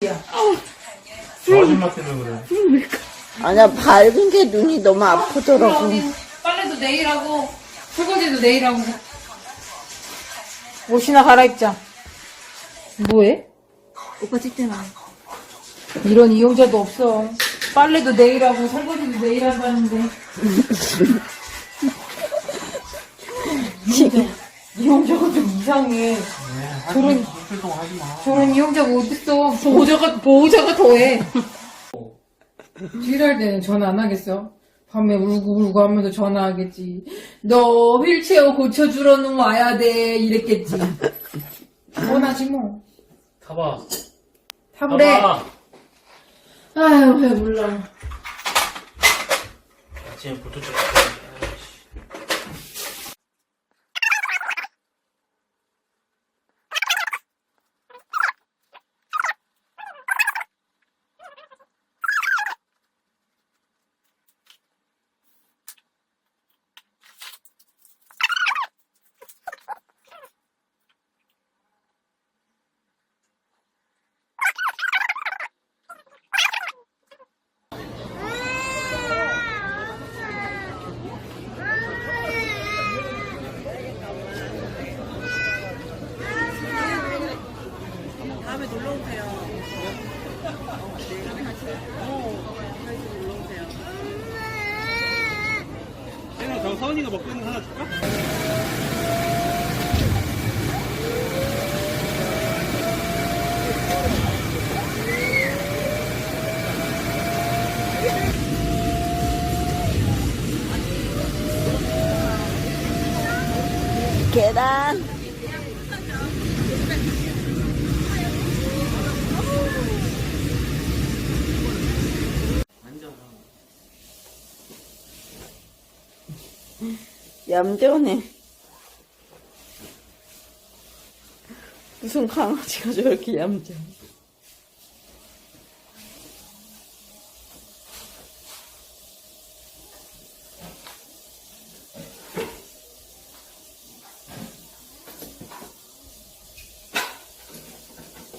저 아줌마 때문에 그래. 아니야, 밝은 게 눈이 너무 아프더라고. 언니 빨래도 내일 하고 설거지도 내일 하고 옷이나 갈아입자 뭐해? 오빠 찍잖아. 이런 이용자도 없어 빨래도 내일 하고 설거지도 내일 한다는데 이용자, 이용자가 좀 이상해. 저런 활동 하지 마. 저런 이용자가 어딨어? 보호자가 보호자가 더해. 일할 때는 전화 안 하겠어? 밤에 울고 울고 하면서 전화하겠지. 너 휠체어 고쳐주러는 와야 돼. 이랬겠지. 전화지 뭐. 타봐. 타브레 타봐. 아유 왜 몰라 아침에 보통 좀. 혜나 저 서은이가 먹고 있는 거 하나 줄까? 계란. 얌전해. 무슨 강아지가 저렇게 얌전해.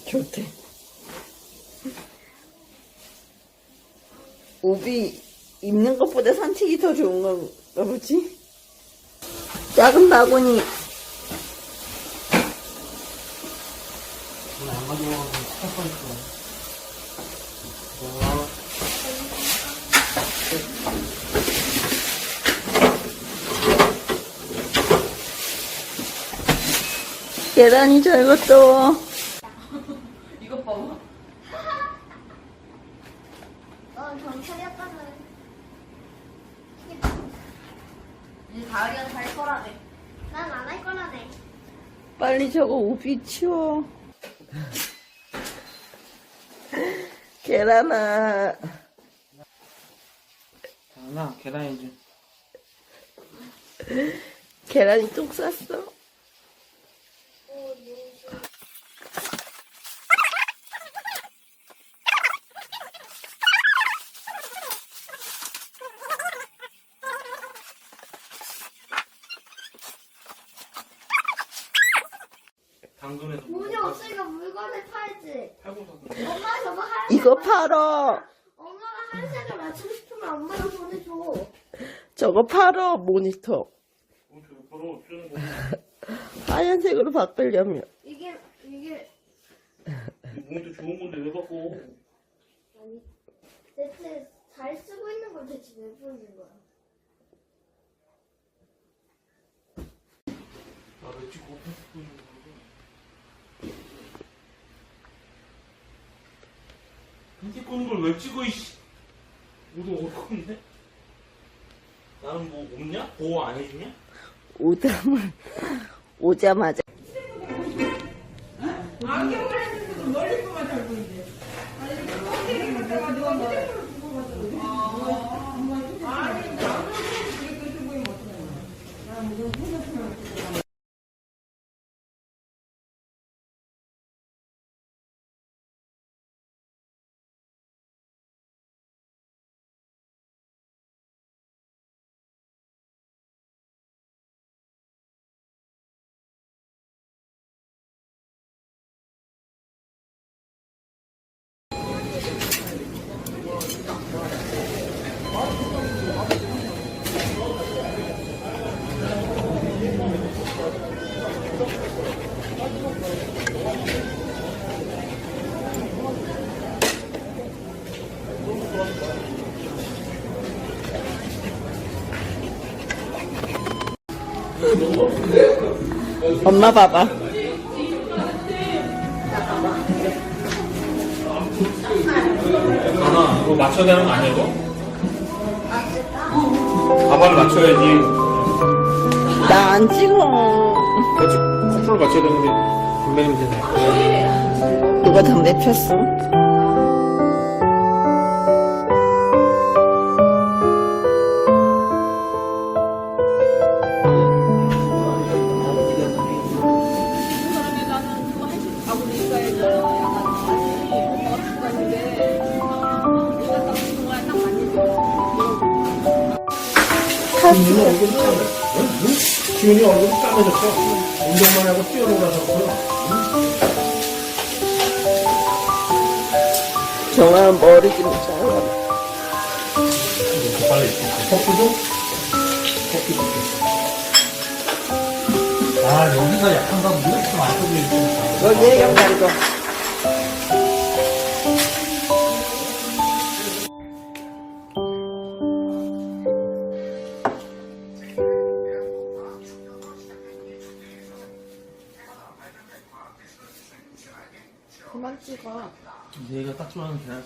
좋대. 옷이 입는 것보다 산책이 더 좋은 건가 보지? 작은 바구니. 계란이 잘 것도 이것 봐봐 어, 경찰이 아빠는 이제 다리가 잘 거라네. 난 안 할 거라네. 빨리 저거 우비 치워. 계란아. 하나 계란이지. 계란이 똥 쌌어. 당근에서 돈이 없으니까 물건을 팔지. 팔고서 엄마 저거 할 이거 팔어. 엄마가 한색을 맞추고 싶으면 엄마가 보내줘. 저거 팔어 모니터. 어, 바로 거. 하얀색으로 바꾸려면. 이게 이게 이 모니터 좋은 건데 왜 바꿔? 아니 대체 잘 쓰고 있는 걸 대체 왜 보여준 거야? 나왜 찍고 있 인기 끄는 걸 왜 찍어, 이씨. 모두 어려운데? 나는 뭐 없냐? 보호 안 해주냐? 오자마자, 아, 오자마자. 안경을 했는데도 멀리서만 잘 보이지. 아니, 껍데기만 내가 누가 뭐 엄마 봐봐. 하나, 이거 맞춰야 되는 거 아니야, 이거? 가발 맞춰야지. 나 안 찍어. 컨트롤 맞춰야 되는데, 분명히 되네. 누가 담배 폈어? 기운이 얼굴이 까매졌어. 운동만 하고 뛰어놀아서 그래. 정아 머리 좀 잘라. 빨리 커피도? 커피 줄게. 아, 여기가 약한가 보네. 좀 안쪽에 있으니까. 여기 해경 말고. 찍어. 내가 딱 좋아하는 계란